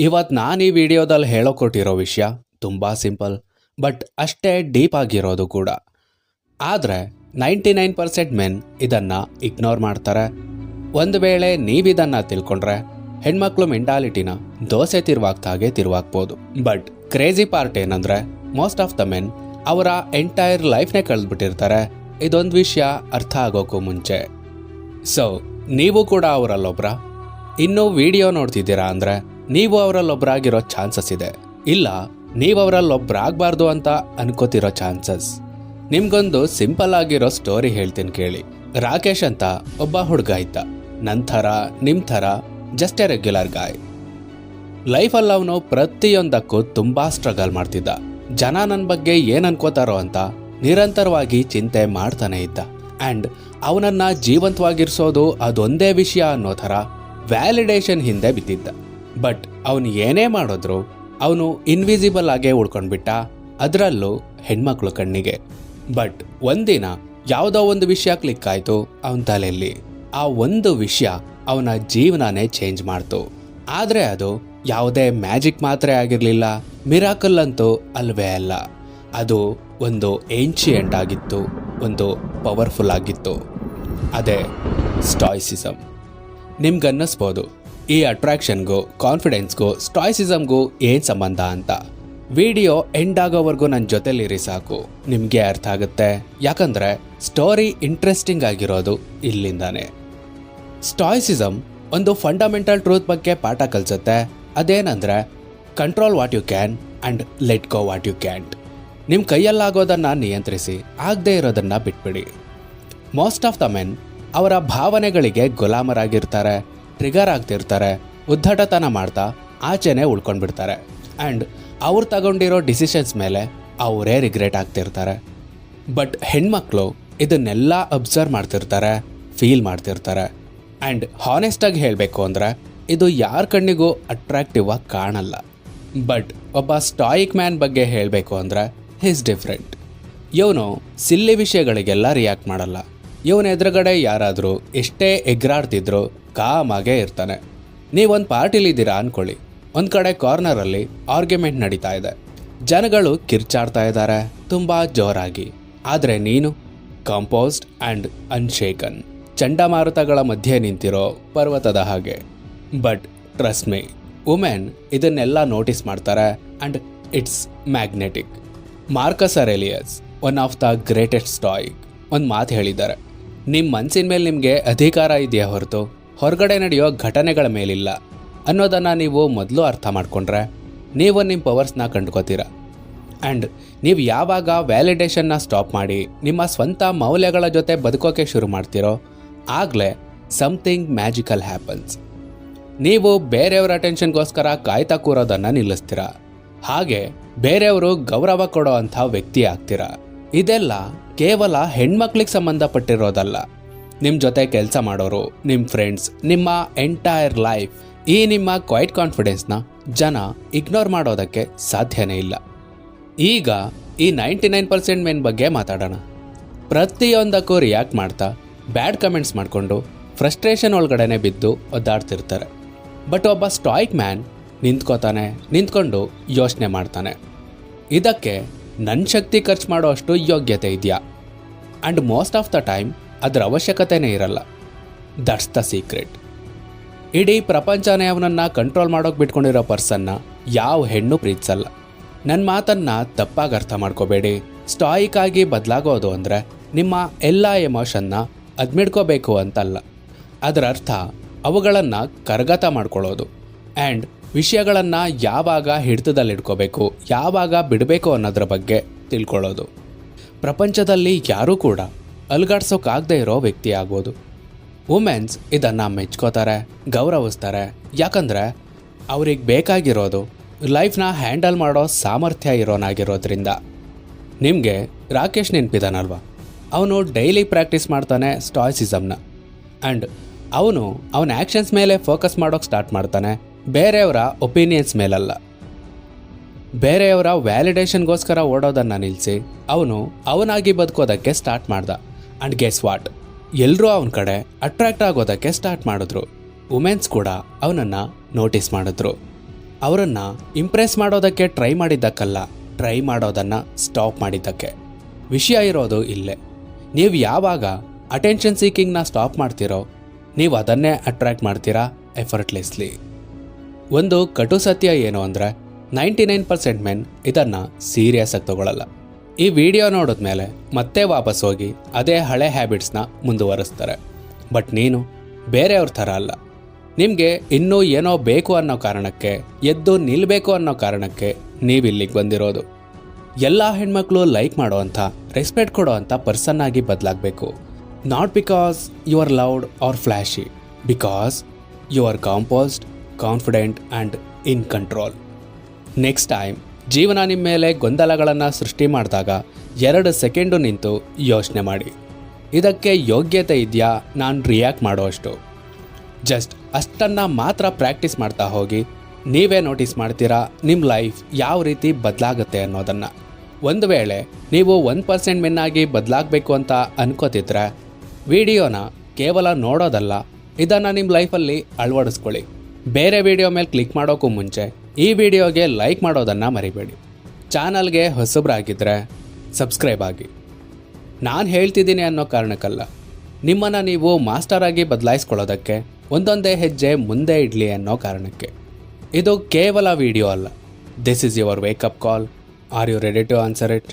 ಇವತ್ತು ನಾನು ಈ ವಿಡಿಯೋದಲ್ಲಿ ಹೇಳೋಕೊಟ್ಟಿರೋ ವಿಷಯ ತುಂಬ ಸಿಂಪಲ್, ಬಟ್ ಅಷ್ಟೇ ಡೀಪ್ ಆಗಿರೋದು ಕೂಡ. ಆದರೆ ನೈಂಟಿ ನೈನ್ ಪರ್ಸೆಂಟ್ ಮೆನ್ ಇದನ್ನು ಇಗ್ನೋರ್ ಮಾಡ್ತಾರೆ. ಒಂದು ವೇಳೆ ನೀವಿದನ್ನು ತಿಳ್ಕೊಂಡ್ರೆ ಹೆಣ್ಮಕ್ಳು ಮೆಂಟಾಲಿಟಿನ ದೋಸೆ ತಿರುವಾಗ್ತಾಗೆ ತಿರುವಾಗ್ಬೋದು ಬಟ್ ಕ್ರೇಜಿ ಪಾರ್ಟ್ ಏನಂದ್ರೆ ಮೋಸ್ಟ್ ಆಫ್ ದ ಮೆನ್ ಅವರ ಎಂಟೈರ್ ಲೈಫ್ನೇ ಕಳೆದ್ಬಿಟ್ಟಿರ್ತಾರೆ. ಇದೊಂದು ವಿಷಯ ಅರ್ಥ ಆಗೋಕ್ಕೂ ಮುಂಚೆ. ಸೊ, ನೀವು ಕೂಡ ಅವರಲ್ಲೊಬ್ರ, ಇನ್ನೂ ವಿಡಿಯೋ ನೋಡ್ತಿದ್ದೀರಾ ಅಂದ್ರೆ ನೀವು ಅವರಲ್ಲೊಬ್ಬರಾಗಿರೋ ಚಾನ್ಸಸ್ ಇದೆ. ಇಲ್ಲ, ನೀವು ಅವರಲ್ಲೊಬ್ಬರಾಗಬಾರ್ದು ಅಂತ ಅನ್ಕೋತಿರೋ ಚಾನ್ಸಸ್. ನಿಮ್ಗೊಂದು ಸಿಂಪಲ್ ಆಗಿರೋ ಸ್ಟೋರಿ ಹೇಳ್ತೀನಿ ಕೇಳಿ. ರಾಕೇಶ್ ಅಂತ ಒಬ್ಬ ಹುಡುಗ ಇದ್ದ. ನನ್ನ ಥರ ನಿಮ್ಮ ಥರ ಜಸ್ಟ್ ಎ ರೆಗ್ಯುಲರ್ ಗಾಯ್. ಲೈಫಲ್ಲಿ ಅವನು ಪ್ರತಿಯೊಂದಕ್ಕೂ ತುಂಬ ಸ್ಟ್ರಗಲ್ ಮಾಡ್ತಿದ್ದ. ಜನ ನನ್ನ ಬಗ್ಗೆ ಏನು ಅನ್ಕೋತಾರೋ ಅಂತ ನಿರಂತರವಾಗಿ ಚಿಂತೆ ಮಾಡ್ತಾನೆ ಇದ್ದ. ಆ್ಯಂಡ್ ಅವನನ್ನು ಜೀವಂತವಾಗಿರಿಸೋದು ಅದೊಂದೇ ವಿಷಯ ಅನ್ನೋ ಥರ ವ್ಯಾಲಿಡೇಷನ್ ಹಿಂದೆ ಬಿದ್ದಿದ್ದ. ಬಟ್ ಅವನು ಏನೇ ಮಾಡಿದ್ರು ಅವನು ಇನ್ವಿಸಿಬಲ್ ಆಗೇ ಉಳ್ಕೊಂಡ್ಬಿಟ್ಟ. ಅದರಲ್ಲೂ ಹೆಣ್ಮಕ್ಳು ಕಣ್ಣಿಗೆ. ಬಟ್ ಒಂದಿನ ಯಾವುದೋ ಒಂದು ವಿಷಯ ಕ್ಲಿಕ್ ಆಯಿತು ಅವನ ತಲೆಯಲ್ಲಿ. ಆ ಒಂದು ವಿಷಯ ಅವನ ಜೀವನನೇ ಚೇಂಜ್ ಮಾಡ್ತು. ಆದರೆ ಅದು ಯಾವುದೇ ಮ್ಯಾಜಿಕ್ ಮಾತ್ರ ಆಗಿರಲಿಲ್ಲ. ಮಿರಾಕಲ್ ಅಂತೂ ಅಲ್ವೇ ಅಲ್ಲ. ಅದು ಒಂದು ಏನ್ಷಿಯಂಟ್ ಆಗಿತ್ತು. ಒಂದು ಪವರ್ಫುಲ್ ಆಗಿತ್ತು. ಅದೇ ಸ್ಟಾಯ್ಸಿಸಮ್ ನಿಮ್ಗನ್ನಿಸ್ಬೋದು. ಈ ಅಟ್ರಾಕ್ಷನ್ಗೂ ಕಾನ್ಫಿಡೆನ್ಸ್ಗೂ ಸ್ಟಾಯ್ಸಿಸಮ್ಗೂ ಏನು ಸಂಬಂಧ ಅಂತ. ವಿಡಿಯೋ ಎಂಡ್ ಆಗೋವರೆಗೂ ನನ್ನ ಜೊತೆಲಿರಿ ಸಾಕು. ನಿಮಗೆ ಅರ್ಥ ಆಗುತ್ತೆ? ಯಾಕಂದರೆ ಸ್ಟೋರಿ ಇಂಟ್ರೆಸ್ಟಿಂಗ್ ಆಗಿರೋದು ಇಲ್ಲಿಂದಾನೆ. ಸ್ಟಾಯ್ಸಿಸಮ್ ಒಂದು ಫಂಡಮೆಂಟಲ್ ಟ್ರೂತ್ ಬಗ್ಗೆ ಪಾಠ ಕಲಿಸುತ್ತೆ. ಅದೇನಂದರೆ control what you can and let go what you can't ನಿಮ್ಮ ಕೈಯಲ್ಲಾಗೋದನ್ನು ನಿಯಂತ್ರಿಸಿ, ಆಗದೇ ಇರೋದನ್ನು ಬಿಟ್ಬಿಡಿ. ಮೋಸ್ಟ್ ಆಫ್ ದ ಮೆನ್ ಅವರ ಭಾವನೆಗಳಿಗೆ ಗುಲಾಮರಾಗಿರ್ತಾರೆ. ಟ್ರಿಗರ್ ಆಗ್ತಿರ್ತಾರೆ ಉದ್ದಟತನ ಮಾಡ್ತಾ ಆಚೆನೆ ಉಳ್ಕೊಂಡ್ಬಿಡ್ತಾರೆ. ಆ್ಯಂಡ್ ಅವ್ರು ತಗೊಂಡಿರೋ ಡಿಸಿಷನ್ಸ್ ಮೇಲೆ ಅವರೇ ರಿಗ್ರೆಟ್ ಆಗ್ತಿರ್ತಾರೆ ಬಟ್ ಹೆಣ್ಮಕ್ಳು ಇದನ್ನೆಲ್ಲ ಅಬ್ಸರ್ವ್ ಮಾಡ್ತಿರ್ತಾರೆ ಫೀಲ್ ಮಾಡ್ತಿರ್ತಾರೆ. ಆ್ಯಂಡ್ ಹಾನೆಸ್ಟಾಗಿ ಹೇಳಬೇಕು ಅಂದರೆ, ಇದು ಯಾರ ಕಣ್ಣಿಗೂ ಅಟ್ರಾಕ್ಟಿವ್ ಆಗಿ ಕಾಣಲ್ಲ. ಬಟ್ ಒಬ್ಬ ಸ್ಟಾಯಿಕ್ ಮ್ಯಾನ್ ಬಗ್ಗೆ ಹೇಳಬೇಕು ಅಂದರೆ ಹಿಸ್ ಡಿಫ್ರೆಂಟ್ ಇವನು ಸಿಲ್ಲಿ ವಿಷಯಗಳಿಗೆಲ್ಲ ರಿಯಾಕ್ಟ್ ಮಾಡಲ್ಲ. ಇವನ ಎದುರುಗಡೆ ಯಾರಾದರೂ ಎಷ್ಟೇ ಎಗ್ರಾಡ್ತಿದ್ರು ಕಾಮಾಗೆ ಇರ್ತಾನೆ. ನೀವೊಂದು ಪಾರ್ಟಿಲಿದ್ದೀರಾ ಅನ್ಕೊಳ್ಳಿ. ಒಂದು ಕಡೆ ಕಾರ್ನರಲ್ಲಿ ಆರ್ಗ್ಯುಮೆಂಟ್ ನಡೀತಾ ಇದೆ. ಜನಗಳು ಕಿರ್ಚಾಡ್ತಾ ಇದ್ದಾರೆ, ತುಂಬ ಜೋರಾಗಿ. ಆದರೆ ನೀನು? Composed and ಅನ್ಶೇಕನ್. ಚಂಡಮಾರುತಗಳ ಮಧ್ಯೆ ನಿಂತಿರೋ ಪರ್ವತದ ಹಾಗೆ. ಬಟ್ ಟ್ರಸ್ಟ್ ಮೇ, ವುಮೆನ್ ಇದನ್ನೆಲ್ಲ ನೋಟಿಸ್ ಮಾಡ್ತಾರೆ and it's magnetic. Marcus Aurelius, one of the greatest stoic, ಒಂದು ಮಾತು ಹೇಳಿದ್ದಾರೆ. ನಿಮ್ಮ ಮನಸ್ಸಿನ ಮೇಲೆ ನಿಮಗೆ ಅಧಿಕಾರ ಇದೆಯಾ ಹೊರತು? ಹೊರಗಡೆ ನಡೆಯೋ ಘಟನೆಗಳ ಮೇಲಿಲ್ಲ. ಅನ್ನೋದನ್ನು ನೀವು ಮೊದಲು ಅರ್ಥ ಮಾಡ್ಕೊಂಡ್ರೆ ನೀವು ನಿಮ್ಮ ಪವರ್ಸ್ನ ಕಂಡ್ಕೋತೀರ. ಆ್ಯಂಡ್ ನೀವು ಯಾವಾಗ ವ್ಯಾಲಿಡೇಷನ್ನ ಸ್ಟಾಪ್ ಮಾಡಿ ನಿಮ್ಮ ಸ್ವಂತ ಮೌಲ್ಯಗಳ ಜೊತೆ ಬದುಕೋಕೆ ಶುರು ಮಾಡ್ತೀರೋ, ಆಗಲೇ ಸಮಥಿಂಗ್ ಮ್ಯಾಜಿಕಲ್ ಹ್ಯಾಪನ್ಸ್ ನೀವು ಬೇರೆಯವರ ಅಟೆನ್ಷನ್ಗೋಸ್ಕರ ಕಾಯ್ತಾ ಕೂರೋದನ್ನು ನಿಲ್ಲಿಸ್ತೀರ. ಹಾಗೆ ಬೇರೆಯವರು ಗೌರವ ಕೊಡೋ ಅಂಥ ವ್ಯಕ್ತಿ ಆಗ್ತೀರಾ. ಇದೆಲ್ಲ ಕೇವಲ ಹೆಣ್ಮಕ್ಳಿಗೆ ಸಂಬಂಧಪಟ್ಟಿರೋದಲ್ಲ. ನಿಮ್ಮ ಜೊತೆ ಕೆಲಸ ಮಾಡೋರು ನಿಮ್ಮ ಫ್ರೆಂಡ್ಸ್ ನಿಮ್ಮ ಎಂಟೈರ್ ಲೈಫ್ ಈ ನಿಮ್ಮ ಕ್ವೈಟ್ ಕಾನ್ಫಿಡೆನ್ಸ್ನ ಜನ ಇಗ್ನೋರ್ ಮಾಡೋದಕ್ಕೆ ಸಾಧ್ಯನೇ ಇಲ್ಲ. ಈಗ ಈ ನೈಂಟಿ ನೈನ್ ಪರ್ಸೆಂಟ್ ಮೆನ್ ಬಗ್ಗೆ ಮಾತಾಡೋಣ. ಪ್ರತಿಯೊಂದಕ್ಕೂ ರಿಯಾಕ್ಟ್ ಮಾಡ್ತಾ ಬ್ಯಾಡ್ ಕಮೆಂಟ್ಸ್ ಮಾಡಿಕೊಂಡು ಫ್ರಸ್ಟ್ರೇಷನ್ ಒಳಗಡೆನೆ ಬಿದ್ದು ಒದ್ದಾಡ್ತಿರ್ತಾರೆ. ಬಟ್ ಒಬ್ಬ ಸ್ಟಾಯಿಕ್ ಮ್ಯಾನ್ ನಿಂತ್ಕೋತಾನೆ, ನಿಂತ್ಕೊಂಡು ಯೋಚನೆ ಮಾಡ್ತಾನೆ. ಇದಕ್ಕೆ ನನ್ನ ಶಕ್ತಿ ಖರ್ಚು ಮಾಡೋ ಅಷ್ಟು ಯೋಗ್ಯತೆ ಇದೆಯಾ? And most of the time ಅದರ ಅವಶ್ಯಕತೆನೇ ಇರಲ್ಲ. ದಟ್ಸ್ ದ ಸೀಕ್ರೆಟ್ ಇಡೀ ಪ್ರಪಂಚನೇ ಅವನನ್ನು ಕಂಟ್ರೋಲ್ ಮಾಡೋಕೆ ಬಿಟ್ಕೊಂಡಿರೋ ಪರ್ಸನ್ನ ಯಾವ ಹೆಣ್ಣು ಪ್ರೀತಿಸಲ್ಲ. ನನ್ನ ಮಾತನ್ನು ತಪ್ಪಾಗಿ ಅರ್ಥ ಮಾಡ್ಕೋಬೇಡಿ. ಸ್ಟಾಯಿಕ್ ಆಗಿ ಬದಲಾಗೋದು ಅಂದರೆ ನಿಮ್ಮ ಎಲ್ಲ ಎಮೋಷನ್ನ ಅದ್ಮಿಡ್ಕೋಬೇಕು ಅಂತಲ್ಲ. ಅದರ ಅರ್ಥ ಅವುಗಳನ್ನು ಕರಗತ ಮಾಡ್ಕೊಳ್ಳೋದು. ಆ್ಯಂಡ್ ವಿಷಯಗಳನ್ನು ಯಾವಾಗ ಹಿಡಿತದಲ್ಲಿಟ್ಕೋಬೇಕು, ಯಾವಾಗ ಬಿಡಬೇಕು ಅನ್ನೋದ್ರ ಬಗ್ಗೆ ತಿಳ್ಕೊಳ್ಳೋದು. ಪ್ರಪಂಚದಲ್ಲಿ ಯಾರೂ ಕೂಡ ಅಲ್ಗಾಡ್ಸೋಕ್ಕಾಗದೇ ಇರೋ ವ್ಯಕ್ತಿ ಆಗ್ಬೋದು. ವುಮೆನ್ಸ್ ಇದನ್ನು ಮೆಚ್ಕೋತಾರೆ, ಗೌರವಿಸ್ತಾರೆ. ಯಾಕಂದರೆ ಅವ್ರಿಗೆ ಬೇಕಾಗಿರೋದು ಲೈಫ್ನ ಹ್ಯಾಂಡಲ್ ಮಾಡೋ ಸಾಮರ್ಥ್ಯ ಇರೋನಾಗಿರೋದ್ರಿಂದ. ನಿಮಗೆ ರಾಕೇಶ್ ನೆನಪಿದಾನಲ್ವ? ಅವನು ಡೈಲಿ ಪ್ರಾಕ್ಟೀಸ್ ಮಾಡ್ತಾನೆ ಸ್ಟಾಯ್ಸಿಸಮ್ನ. ಆ್ಯಂಡ್ ಅವನು ಅವನ ಆ್ಯಕ್ಷನ್ಸ್ ಮೇಲೆ ಫೋಕಸ್ ಮಾಡೋಕ್ಕೆ ಸ್ಟಾರ್ಟ್ ಮಾಡ್ತಾನೆ. ಬೇರೆಯವರ ಒಪಿನಿಯನ್ಸ್ ಮೇಲಲ್ಲ. ಬೇರೆಯವರ ವ್ಯಾಲಿಡೇಷನ್ಗೋಸ್ಕರ ಓಡೋದನ್ನು ನಿಲ್ಲಿಸಿ ಅವನು ಅವನಾಗಿ ಬದುಕೋದಕ್ಕೆ ಸ್ಟಾರ್ಟ್ ಮಾಡ್ದ. And guess what? ಎಲ್ಲರೂ ಅವನ ಕಡೆ ಅಟ್ರಾಕ್ಟ್ ಆಗೋದಕ್ಕೆ ಸ್ಟಾರ್ಟ್ ಮಾಡಿದ್ರು. ವುಮೆನ್ಸ್ ಕೂಡ ಅವನನ್ನು ನೋಟಿಸ್ ಮಾಡಿದ್ರು. ಅವರನ್ನು ಇಂಪ್ರೆಸ್ ಮಾಡೋದಕ್ಕೆ ಟ್ರೈ ಮಾಡಿದ್ದಕ್ಕಲ್ಲ, ಟ್ರೈ ಮಾಡೋದನ್ನು ಸ್ಟಾಪ್ ಮಾಡಿದ್ದಕ್ಕೆ. ವಿಷಯ ಇರೋದು ಇಲ್ಲೇ. ನೀವು ಯಾವಾಗ ಅಟೆನ್ಷನ್ ಸೀಕಿಂಗ್ನ ಸ್ಟಾಪ್ ಮಾಡ್ತೀರೋ, ನೀವು ಅದನ್ನೇ ಅಟ್ರಾಕ್ಟ್ ಮಾಡ್ತೀರಾ ಎಫರ್ಟ್ಲೆಸ್ಲಿ. ಒಂದು ಕಟು ಸತ್ಯ ಏನು ಅಂದರೆ ನೈಂಟಿ ನೈನ್ ಪರ್ಸೆಂಟ್ ಮೆನ್ ಇದನ್ನು ಸೀರಿಯಸ್ ಆಗಿ ತಗೊಳ್ಳಲ್ಲ ಈ ವಿಡಿಯೋ ನೋಡಿದ್ಮೇಲೆ ಮತ್ತೆ ವಾಪಸ್ ಹೋಗಿ ಅದೇ ಹಳೆ ಹ್ಯಾಬಿಟ್ಸ್ನ ಮುಂದುವರಿಸ್ತಾರೆ. ಬಟ್ ನೀನು ಬೇರೆಯವ್ರ ಥರ ಅಲ್ಲ. ನಿಮಗೆ ಇನ್ನೂ ಏನೋ ಬೇಕು ಅನ್ನೋ ಕಾರಣಕ್ಕೆ, ಎದ್ದು ನಿಲ್ಲಬೇಕು ಅನ್ನೋ ಕಾರಣಕ್ಕೆ ನೀವು ಇಲ್ಲಿಗೆ ಬಂದಿರೋದು. ಎಲ್ಲ ಹೆಣ್ಮಕ್ಳು ಲೈಕ್ ಮಾಡೋವಂಥ ರೆಸ್ಪೆಕ್ಟ್ ಕೊಡೋವಂಥ ಪರ್ಸನ್ ಆಗಿ ಬದಲಾಗಬೇಕು. Not because you are loud or flashy because you are composed confident and in control next time ಜೀವನ ನಿಮ್ಮ ಮೇಲೆ ಗೊಂದಲಗಳನ್ನು ಸೃಷ್ಟಿ ಮಾಡಿದಾಗ ಎರಡು ಸೆಕೆಂಡು ನಿಂತು ಯೋಚನೆ ಮಾಡಿ. ಇದಕ್ಕೆ ಯೋಗ್ಯತೆ ಇದೆಯಾ? ನಾನು ರಿಯಾಕ್ಟ್ ಮಾಡೋಷ್ಟು ಜಸ್ಟ್ ಅಷ್ಟನ್ನು ಮಾತ್ರ ಪ್ರಾಕ್ಟೀಸ್ ಮಾಡ್ತಾ ಹೋಗಿ, ನೀವೇ ನೋಟಿಸ್ ಮಾಡ್ತೀರಾ ನಿಮ್ಮ ಲೈಫ್ ಯಾವ ರೀತಿ ಬದಲಾಗುತ್ತೆ ಅನ್ನೋದನ್ನು. ಒಂದು ವೇಳೆ ನೀವು ಒನ್ ಪರ್ಸೆಂಟ್ ಮೆನ್ನಾಗಿ ಬದಲಾಗಬೇಕು ಅಂತ ಅನ್ಕೋತಿದ್ರೆ, ವಿಡಿಯೋನ ಕೇವಲ ನೋಡೋದಲ್ಲ, ಇದನ್ನು ನಿಮ್ಮ ಲೈಫಲ್ಲಿ ಅಳವಡಿಸ್ಕೊಳ್ಳಿ. ಬೇರೆ ವಿಡಿಯೋ ಮೇಲೆ ಕ್ಲಿಕ್ ಮಾಡೋಕ್ಕೂ ಮುಂಚೆ ಈ ವಿಡಿಯೋಗೆ ಲೈಕ್ ಮಾಡೋದನ್ನು ಮರಿಬೇಡಿ. ಚಾನಲ್ಗೆ ಹೊಸಬ್ರಾಗಿದ್ದರೆ ಸಬ್ಸ್ಕ್ರೈಬ್ ಆಗಿ. ನಾನು ಹೇಳ್ತಿದ್ದೀನಿ ಅನ್ನೋ ಕಾರಣಕ್ಕಲ್ಲ. ನಿಮ್ಮನ್ನು ನೀವು ಮಾಸ್ಟರ್ ಆಗಿ ಬದಲಾಯಿಸ್ಕೊಳ್ಳೋದಕ್ಕೆ ಒಂದೊಂದೇ ಹೆಜ್ಜೆ ಮುಂದೆ ಇಡಲಿ ಅನ್ನೋ ಕಾರಣಕ್ಕೆ. ಇದು ಕೇವಲ ವಿಡಿಯೋ ಅಲ್ಲ. This is your wake up call are you ready to answer it